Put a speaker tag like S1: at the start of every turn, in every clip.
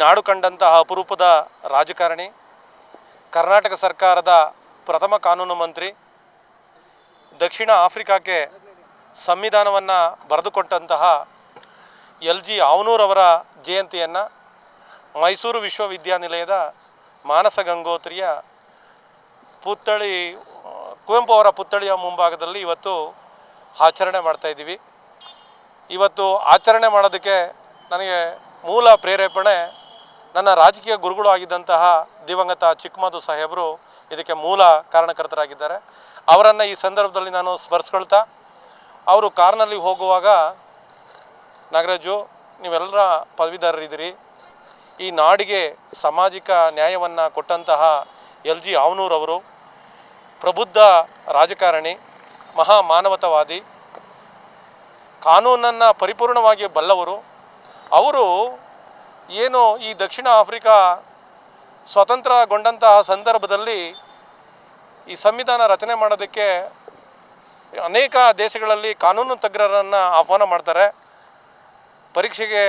S1: ನಾಡು ಕಂಡಂತಹ ಅಪರೂಪದ ರಾಜಕಾರಣಿ, ಕರ್ನಾಟಕ ಸರ್ಕಾರದ ಪ್ರಥಮ ಕಾನೂನು ಮಂತ್ರಿ, ದಕ್ಷಿಣ ಆಫ್ರಿಕಾಕ್ಕೆ ಸಂವಿಧಾನವನ್ನು ಬರೆದುಕೊಟ್ಟಂತಹ ಎಲ್ ಜಿ ಅವನೂರವರ ಜಯಂತಿಯನ್ನು ಮೈಸೂರು ವಿಶ್ವವಿದ್ಯಾನಿಲಯದ ಮಾನಸ ಗಂಗೋತ್ರಿಯ ಪುತ್ಥಳಿ, ಕುವೆಂಪು ಅವರ ಪುತ್ಥಳಿಯ ಮುಂಭಾಗದಲ್ಲಿ ಇವತ್ತು ಆಚರಣೆ ಮಾಡ್ತಾ ಇದ್ದೀವಿ. ಇವತ್ತು ಆಚರಣೆ ಮಾಡೋದಕ್ಕೆ ನನಗೆ ಮೂಲ ಪ್ರೇರೇಪಣೆ ನನ್ನ ರಾಜಕೀಯ ಗುರುಗಳು ಆಗಿದ್ದಂತಹ ದಿವಂಗತ ಚಿಕ್ಕಮದು ಸಾಹೇಬರು ಇದಕ್ಕೆ ಮೂಲ ಕಾರಣಕರ್ತರಾಗಿದ್ದಾರೆ. ಅವರನ್ನು ಈ ಸಂದರ್ಭದಲ್ಲಿ ನಾನು ಸ್ಮರಿಸ್ಕೊಳ್ತಾ, ಅವರು ಕಾರ್ನಲ್ಲಿ ಹೋಗುವಾಗ, ನಾಗರಾಜು, ನೀವೆಲ್ಲರ ಪದವೀಧರರಿದ್ದೀರಿ. ಈ ನಾಡಿಗೆ ಸಾಮಾಜಿಕ ನ್ಯಾಯವನ್ನು ಕೊಟ್ಟಂತಹ ಎಲ್ ಜಿ ಅವನೂರವರು ಪ್ರಬುದ್ಧ ರಾಜಕಾರಣಿ ಮಹಾ ಮಾನವತಾವಾದಿ ಕಾನೂನನ್ನು ಪರಿಪೂರ್ಣವಾಗಿ ಬಲ್ಲವರು. ಅವರು ಏನು ಈ ದಕ್ಷಿಣ ಆಫ್ರಿಕಾ ಸ್ವತಂತ್ರಗೊಂಡಂತಹ ಸಂದರ್ಭದಲ್ಲಿ ಈ ಸಂವಿಧಾನ ರಚನೆ ಮಾಡೋದಕ್ಕೆ ಅನೇಕ ದೇಶಗಳಲ್ಲಿ ಕಾನೂನು ತಜ್ಞರನ್ನು ಆಹ್ವಾನ ಮಾಡ್ತಾರೆ. ಪರೀಕ್ಷೆಗೆ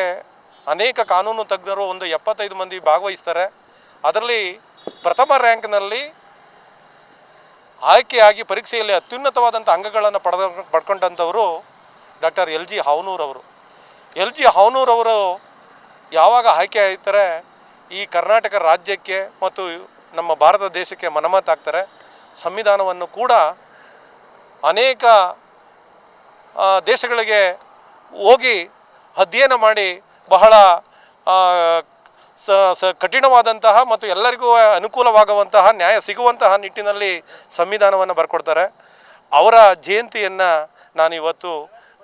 S1: ಅನೇಕ ಕಾನೂನು ತಜ್ಞರು ಒಂದು ಎಪ್ಪತ್ತೈದು ಮಂದಿ ಭಾಗವಹಿಸ್ತಾರೆ. ಅದರಲ್ಲಿ ಪ್ರಥಮ ರ್ಯಾಂಕ್ನಲ್ಲಿ ಆಯ್ಕೆಯಾಗಿ ಪರೀಕ್ಷೆಯಲ್ಲಿ ಅತ್ಯುನ್ನತವಾದಂಥ ಅಂಗಗಳನ್ನು ಪಡೆದ ಪಡ್ಕೊಂಡಂಥವರು ಡಾಕ್ಟರ್ ಎಲ್ ಜಿ ಹಾವನೂರವರು ಎಲ್ ಜಿ ಹಾವನೂರವರು ಯಾವಾಗ ಆಯ್ಕೆ ಆಯ್ತಾರೆ, ಈ ಕರ್ನಾಟಕ ರಾಜ್ಯಕ್ಕೆ ಮತ್ತು ನಮ್ಮ ಭಾರತ ದೇಶಕ್ಕೆ ಮನಮಾತಾಗ್ತಾರೆ ಸಂವಿಧಾನವನ್ನು ಕೂಡ ಅನೇಕ ದೇಶಗಳಿಗೆ ಹೋಗಿ ಅಧ್ಯಯನ ಮಾಡಿ ಬಹಳ ಸ ಸ, ಕಠಿಣವಾದಂತಹ ಮತ್ತು ಎಲ್ಲರಿಗೂ ಅನುಕೂಲವಾಗುವಂತಹ, ನ್ಯಾಯ ಸಿಗುವಂತಹ ನಿಟ್ಟಿನಲ್ಲಿ ಸಂವಿಧಾನವನ್ನು ಬರ್ಕೊಡ್ತಾರೆ. ಅವರ ಜಯಂತಿಯನ್ನು ನಾನು ಇವತ್ತು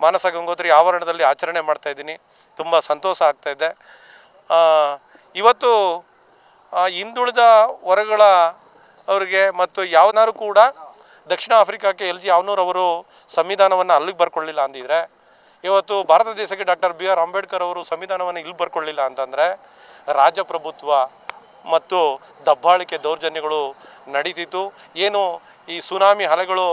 S1: ಮಾನಸ ಗಂಗೋತ್ರಿ ಆವರಣದಲ್ಲಿ ಆಚರಣೆ ಮಾಡ್ತಾ ಇದ್ದೀನಿ. ತುಂಬ ಸಂತೋಷ ಆಗ್ತಾ ಇದೆ. ಆ, ಇವತ್ತು ಹಿಂದುಳಿದ ವರ್ಗಗಳ ಅವರಿಗೆ ಮತ್ತು ಯಾವನಾರು ಕೂಡ ದಕ್ಷಿಣ ಆಫ್ರಿಕಾಕ್ಕೆ ಎಲ್ ಜಿ ಅವರು ಸಂವಿಧಾನವನ್ನು ಅಲ್ಲಿಗೆ ಬರ್ಕೊಳ್ಳಿಲ್ಲ ಅಂದಿದ್ರೆ ಇವತ್ತು ಭಾರತ ದೇಶಕ್ಕೆ ಡಾಕ್ಟರ್ ಬಿ ಆರ್ ಅಂಬೇಡ್ಕರ್ ಅವರು ಸಂವಿಧಾನವನ್ನು ಇಲ್ಲಿ ಬರ್ಕೊಳ್ಳಿಲ್ಲ ಅಂತಂದರೆ ರಾಜಪ್ರಭುತ್ವ ಮತ್ತು ದಬ್ಬಾಳಿಕೆ ದೌರ್ಜನ್ಯಗಳು ನಡೀತಿತ್ತು. ಏನು ಈ ಸುನಾಮಿ ಅಲೆಗಳು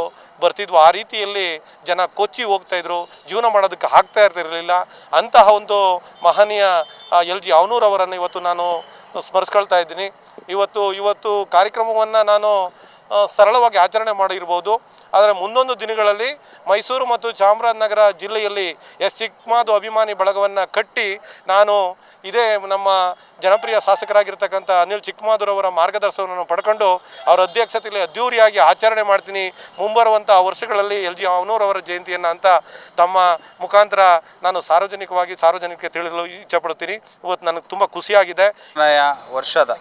S1: ಬರ್ತಿದ್ವು. ಆ ರೀತಿಯಲ್ಲಿ ಜನ ಕೊಚ್ಚಿ ಹೋಗ್ತಾ ಇದ್ರು. ಜೀವನ ಮಾಡೋದಕ್ಕೆ ಆಗ್ತಾ ಇರ್ತಿರಲಿಲ್ಲ. ಅಂತಹ ಒಂದು ಮಹನೀಯ ಎಲ್ ಜಿ ಅವನೂರವರನ್ನು ಇವತ್ತು ನಾನು ಸ್ಮರಿಸ್ಕೊಳ್ತಾ ಇದ್ದೀನಿ. ಇವತ್ತು ಇವತ್ತು ಕಾರ್ಯಕ್ರಮವನ್ನು ನಾನು ಸರಳವಾಗಿ ಆಚರಣೆ ಮಾಡಿರ್ಬೋದು. ಆದರೆ ಮುಂದೊಂದು ದಿನಗಳಲ್ಲಿ ಮೈಸೂರು ಮತ್ತು ಚಾಮರಾಜನಗರ ಜಿಲ್ಲೆಯಲ್ಲಿ ಎಸ್ ಚಿಕ್ಕಮಾದು ಅಭಿಮಾನಿ ಬಳಗವನ್ನು ಕಟ್ಟಿ ನಾನು ಇದೇ ನಮ್ಮ ಜನಪ್ರಿಯ ಶಾಸಕರಾಗಿರ್ತಕ್ಕಂಥ ಅನಿಲ್ ಚಿಕ್ಕಮಾದುರವರ ಮಾರ್ಗದರ್ಶನವನ್ನು ಪಡ್ಕೊಂಡು ಅವರ ಅಧ್ಯಕ್ಷತೆಯಲ್ಲಿ ಅದ್ಧೂರಿಯಾಗಿ ಆಚರಣೆ ಮಾಡ್ತೀನಿ. ಮುಂಬರುವಂಥ ವರ್ಷಗಳಲ್ಲಿ ಎಲ್ ಜಿ ಅವನೂರವರ ಜಯಂತಿಯನ್ನು ಅಂತ ತಮ್ಮ ಮುಖಾಂತರ ನಾನು ಸಾರ್ವಜನಿಕವಾಗಿ ಸಾರ್ವಜನಿಕರಿಗೆ ತಿಳಿಯಲು ಇಚ್ಛಪಡ್ತೀನಿ ಇವತ್ತು ನನಗೆ ತುಂಬ ಖುಷಿಯಾಗಿದೆ.
S2: ವರ್ಷದ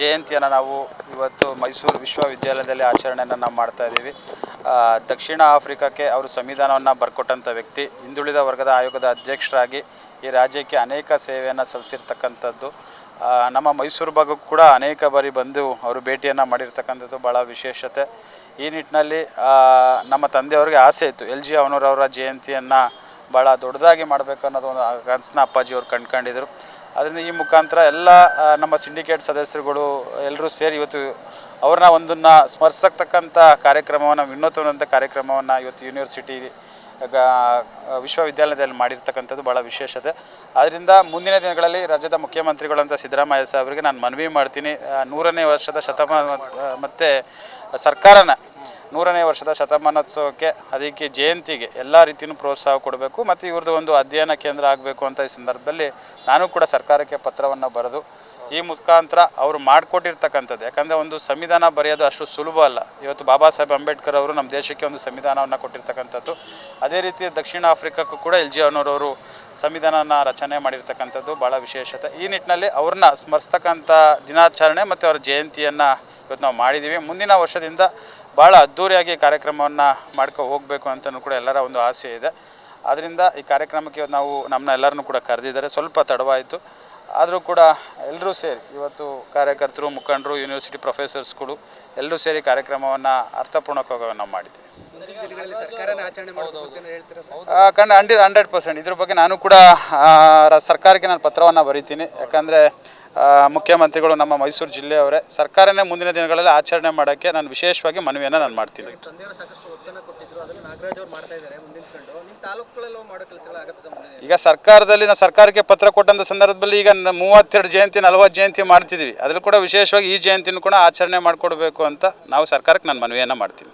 S2: ಜಯಂತಿಯನ್ನು ನಾವು ಇವತ್ತು ಮೈಸೂರು ವಿಶ್ವವಿದ್ಯಾಲಯದಲ್ಲಿ ಆಚರಣೆಯನ್ನು ನಾವು ಮಾಡ್ತಾ ಇದ್ದೀವಿ. ದಕ್ಷಿಣ ಆಫ್ರಿಕಾಕ್ಕೆ ಅವರು ಸಂವಿಧಾನವನ್ನು ಬರ್ಕೊಟ್ಟಂಥ ವ್ಯಕ್ತಿ, ಹಿಂದುಳಿದ ವರ್ಗದ ಆಯೋಗದ ಅಧ್ಯಕ್ಷರಾಗಿ ಈ ರಾಜ್ಯಕ್ಕೆ ಅನೇಕ ಸೇವೆಯನ್ನು ಸಲ್ಲಿಸಿರ್ತಕ್ಕಂಥದ್ದು. ನಮ್ಮ ಮೈಸೂರು ಭಾಗಕ್ಕೂ ಕೂಡ ಅನೇಕ ಬಾರಿ ಬಂದು ಅವರು ಭೇಟಿಯನ್ನು ಮಾಡಿರ್ತಕ್ಕಂಥದ್ದು ಭಾಳ ವಿಶೇಷತೆ. ಈ ನಿಟ್ಟಿನಲ್ಲಿ ನಮ್ಮ ತಂದೆಯವರಿಗೆ ಆಸೆ ಇತ್ತು. ಎಲ್ ಜಿ ಅವನೂರವರ ಜಯಂತಿಯನ್ನು ಭಾಳ ದೊಡ್ಡದಾಗಿ ಮಾಡಬೇಕು ಅನ್ನೋದು ಒಂದು ಕನಸನ್ನ ಅಪ್ಪಾಜಿಯವರು ಕಂಡ್ಕೊಂಡಿದ್ರು. ಅದರಿಂದ ಈ ಮುಖಾಂತರ ಎಲ್ಲ ನಮ್ಮ ಸಿಂಡಿಕೇಟ್ ಸದಸ್ಯರುಗಳು ಎಲ್ಲರೂ ಸೇರಿ ಇವತ್ತು ಅವ್ರನ್ನ ಒಂದನ್ನು ಸ್ಮರಿಸತಕ್ಕಂಥ ಕಾರ್ಯಕ್ರಮವನ್ನು ವಿನೂತನವಂಥ ಕಾರ್ಯಕ್ರಮವನ್ನು ಇವತ್ತು ಯೂನಿವರ್ಸಿಟಿ ವಿಶ್ವವಿದ್ಯಾಲಯದಲ್ಲಿ ಮಾಡಿರ್ತಕ್ಕಂಥದ್ದು ಭಾಳ ವಿಶೇಷತೆ. ಆದ್ದರಿಂದ ಮುಂದಿನ ದಿನಗಳಲ್ಲಿ ರಾಜ್ಯದ ಮುಖ್ಯಮಂತ್ರಿಗಳಂತ ಸಿದ್ದರಾಮಯ್ಯ ಸಾಹೇಬರಿಗೆ ನಾನು ಮನವಿ ಮಾಡ್ತೀನಿ. ನೂರನೇ ವರ್ಷದ ಶತಮಾನ ಮತ್ತು ಸರ್ಕಾರನ ನೂರನೇ ವರ್ಷದ ಶತಮಾನೋತ್ಸವಕ್ಕೆ ಅದಕ್ಕೆ ಜಯಂತಿಗೆ ಎಲ್ಲ ರೀತಿಯೂ ಪ್ರೋತ್ಸಾಹ ಕೊಡಬೇಕು. ಮತ್ತು ಇವ್ರದ್ದು ಒಂದು ಅಧ್ಯಯನ ಕೇಂದ್ರ ಆಗಬೇಕು ಅಂತ ಈ ಸಂದರ್ಭದಲ್ಲಿ ನಾನು ಕೂಡ ಸರ್ಕಾರಕ್ಕೆ ಪತ್ರವನ್ನು ಬರೆದು ಈ ಮುಖಾಂತರ ಅವರು ಮಾಡಿಕೊಟ್ಟಿರ್ತಕ್ಕಂಥದ್ದು. ಯಾಕಂದರೆ ಒಂದು ಸಂವಿಧಾನ ಬರೆಯೋದು ಅಷ್ಟು ಸುಲಭ ಅಲ್ಲ. ಇವತ್ತು ಬಾಬಾ ಸಾಹೇಬ್ ಅಂಬೇಡ್ಕರ್ ಅವರು ನಮ್ಮ ದೇಶಕ್ಕೆ ಒಂದು ಸಂವಿಧಾನವನ್ನು ಕೊಟ್ಟಿರ್ತಕ್ಕಂಥದ್ದು. ಅದೇ ರೀತಿ ದಕ್ಷಿಣ ಆಫ್ರಿಕಾಕ್ಕೂ ಕೂಡ ಎಲ್ ಜಿ ಅವರು ಸಂವಿಧಾನನ ರಚನೆ ಮಾಡಿರ್ತಕ್ಕಂಥದ್ದು ಭಾಳ ವಿಶೇಷತೆ. ಈ ನಿಟ್ಟಿನಲ್ಲಿ ಅವ್ರನ್ನ ಸ್ಮರಿಸ್ತಕ್ಕಂಥ ದಿನಾಚರಣೆ ಮತ್ತು ಅವರ ಜಯಂತಿಯನ್ನು ಇವತ್ತು ನಾವು ಮಾಡಿದ್ದೀವಿ. ಮುಂದಿನ ವರ್ಷದಿಂದ ಭಾಳ ಅದ್ದೂರಿಯಾಗಿ ಕಾರ್ಯಕ್ರಮವನ್ನು ಮಾಡ್ಕೊ ಹೋಗಬೇಕು ಅಂತಲೂ ಕೂಡ ಎಲ್ಲರ ಒಂದು ಆಸೆ ಇದೆ. ಆದ್ದರಿಂದ ಈ ಕಾರ್ಯಕ್ರಮಕ್ಕೆ ನಾವು ನಮ್ಮನ್ನ ಎಲ್ಲರನ್ನೂ ಕೂಡ ಕರೆದಿದ್ದಾರೆ. ಸ್ವಲ್ಪ ತಡವಾಯಿತು. ಆದರೂ ಕೂಡ ಎಲ್ಲರೂ ಸೇರಿ ಇವತ್ತು ಕಾರ್ಯಕರ್ತರು ಮುಖಂಡರು ಯೂನಿವರ್ಸಿಟಿ ಪ್ರೊಫೆಸರ್ಸ್ಗಳು ಎಲ್ಲರೂ ಸೇರಿ ಕಾರ್ಯಕ್ರಮವನ್ನು ಅರ್ಥಪೂರ್ಣಕವಾಗಿ ನಾವು ಮಾಡಿದ್ದೀವಿ. ಕಂಡ ಹಂಡ್ರೆಡ್ ಹಂಡ್ರೆಡ್ ಪರ್ಸೆಂಟ್ ಇದ್ರ ಬಗ್ಗೆ ನಾನು ಕೂಡ ಸರ್ಕಾರಕ್ಕೆ ನಾನು ಪತ್ರವನ್ನು ಬರೀತೀನಿ. ಯಾಕಂದರೆ ಮುಖ್ಯಮಂತ್ರಿಗಳು ನಮ್ಮ ಮೈಸೂರು ಜಿಲ್ಲೆಯವರೇ ಸರ್ಕಾರನೇ ಮುಂದಿನ ದಿನಗಳಲ್ಲಿ ಆಚರಣೆ ಮಾಡೋಕ್ಕೆ ನಾನು ವಿಶೇಷವಾಗಿ ಮನವಿಯನ್ನು ನಾನು ಮಾಡ್ತೀನಿ. ಈಗ ಸರ್ಕಾರದಲ್ಲಿ ನಾವು ಸರ್ಕಾರಕ್ಕೆ ಪತ್ರ ಕೊಟ್ಟಂಥ ಸಂದರ್ಭದಲ್ಲಿ ಈಗ ಮೂವತ್ತೆರಡು ಜಯಂತಿ, ನಲವತ್ತು ಜಯಂತಿ ಮಾಡ್ತಿದ್ದೀವಿ ಅದ್ರಲ್ಲಿ ಕೂಡ ವಿಶೇಷವಾಗಿ ಈ ಜಯಂತಿನೂ ಕೂಡ ಆಚರಣೆ ಮಾಡಿಕೊಡ್ಬೇಕು ಅಂತ ನಾವು ಸರ್ಕಾರಕ್ಕೆ ನಾನು ಮನವಿಯನ್ನು ಮಾಡ್ತೀನಿ